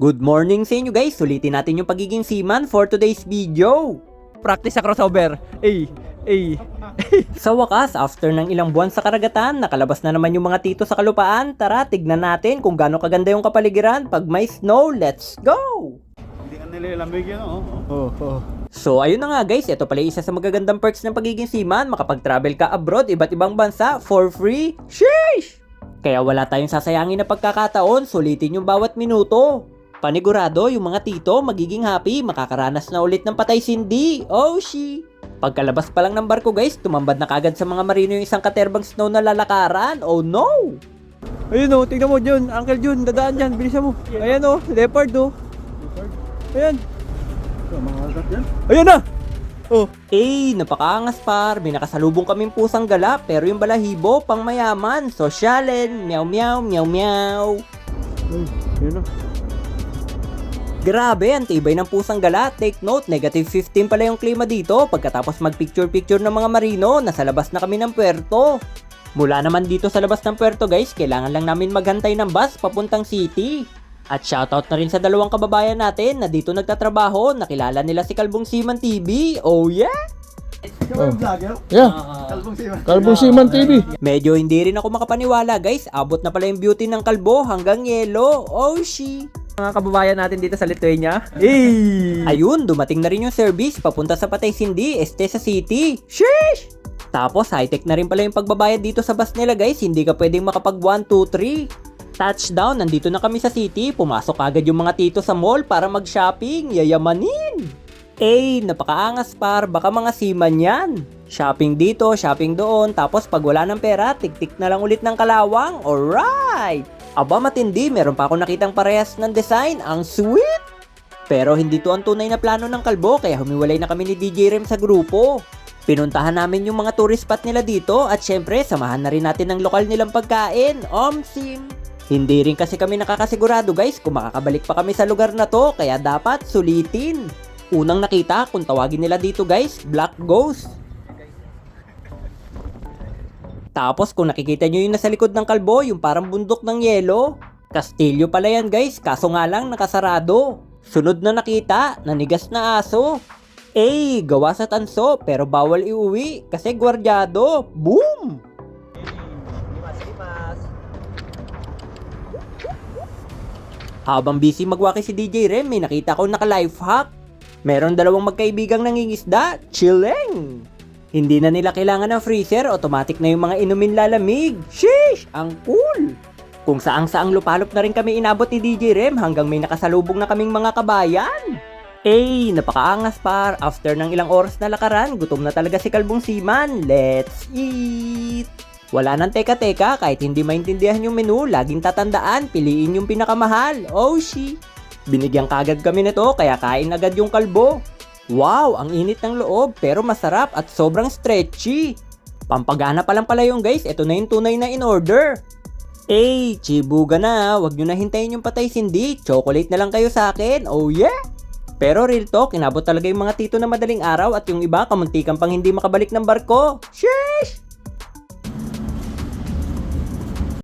Good morning sa inyo guys! Sulitin natin yung pagiging seaman for today's video! Practice sa crossover. Ay, ay. Sa wakas, after ng ilang buwan sa karagatan, nakalabas na naman yung mga tito sa kalupaan. Tara, tignan natin kung gaano kaganda yung kapaligiran. Pag may snow, let's go! Hindi ka nilalamig yan, oh. Oh, oh. So ayun na nga guys, ito pala isa sa magagandang perks ng pagiging seaman, makapag-travel ka abroad, iba't ibang bansa, for free. Sheesh! Kaya wala tayong sasayangin na pagkakataon, sulitin yung bawat minuto. Panigurado, yung mga tito magiging happy, makakaranas na ulit ng patay sindi. Oh, she! Pagkalabas pa lang ng barko guys, tumambad na kagad sa mga marino yung isang katerbang snow na lalakaran. Oh no! Ayun oh, tingnan mo Jun, Uncle Jun, dadaan dyan, bilisan mo. Ayan oh, leopard oh. Ayan. Ito, mga agat yan. Ayan na! Oh, Eh, napakaangas par, may nakasalubong kaming pusang gala, pero yung balahibo, pang mayaman, sosyalen, meow meow, meow meow. ay, ayun na. Grabe, ang tibay ng pusang gala. Take note, negative 15 pala yung klima dito. Pagkatapos mag-picture-picture ng mga marino, nasa labas na kami ng puerto. Mula naman dito sa labas ng puerto guys, kailangan lang namin maghantay ng bus papuntang city. At shoutout na rin sa dalawang kababayan natin na dito nagtatrabaho, nakilala nila si Kalbong Siman TV. Oh yeah! Vlogger? Yeah, Kalbong siya. Kalbong Siman TV. Medyo hindi rin ako makapaniwala guys, abot na pala yung beauty ng kalbo hanggang yelo. Oh she! Mga kababayan natin dito sa Lithuania. Eh! Ayun, dumating na rin yung service papunta sa Patay Sindi, este sa city. Sheesh! Tapos high-tech na rin pala yung pagbabayad dito sa bus nila guys, hindi ka pwedeng makapag 1, 2, 3. Touchdown, nandito na kami sa city, pumasok agad yung mga tito sa mall para mag-shopping, yayamanin. Eh, napakaangas par, baka mga seaman yan. Shopping dito, shopping doon, tapos pag wala ng pera, tik-tik na lang ulit ng kalawang, alright! Aba matindi, meron pa ako nakitang parehas ng design, ang sweet! Pero hindi to ang tunay na plano ng kalbo kaya humiwalay na kami ni DJ Rem sa grupo. Pinuntahan namin yung mga tourist spot nila dito at syempre samahan na rin natin ng lokal nilang pagkain, Omsim. Hindi rin kasi kami nakakasigurado guys kung makakabalik pa kami sa lugar na to kaya dapat sulitin. Unang nakita kung tawagin nila dito guys, Black Ghost. Tapos kung nakikita nyo yung nasa likod ng kalbo, yung parang bundok ng yelo, Kastilyo pala yan guys, kaso nga lang nakasarado. Sunod na nakita, nanigas na aso. Eh, gawa sa tanso, pero bawal iuwi kasi gwardyado. Boom! Habang busy magwaki si DJ Rem, may nakita ko naka life hack. Meron dalawang magkaibigang nangingisda, chilling! Hindi na nila kailangan ng freezer, automatic na yung mga inumin lalamig. Sheesh! Ang cool! Kung saang saang lupalop na rin kami inabot ni DJ Rem hanggang may nakasalubong na kaming mga kabayan. Eh, napakaangas par. After ng ilang oras na lakaran, gutom na talaga si Kalbong Siman. Let's eat! Wala nang teka-teka, kahit hindi maintindihan yung menu, laging tatandaan, piliin yung pinakamahal. Oh, she! Binigyan kagad kami nito, kaya kain agad yung kalbo. Wow, ang init ng loob, pero masarap at sobrang stretchy. Pampagana pa lang pala yung guys, ito na yung tunay na in order. Eh, chibuga na, wag nyo na hintayin yung patay sindi, chocolate na lang kayo sa akin, oh yeah! Pero real talk, inabot talaga yung mga tito na madaling araw at yung iba kamuntikan pang hindi makabalik ng barko. Sheesh!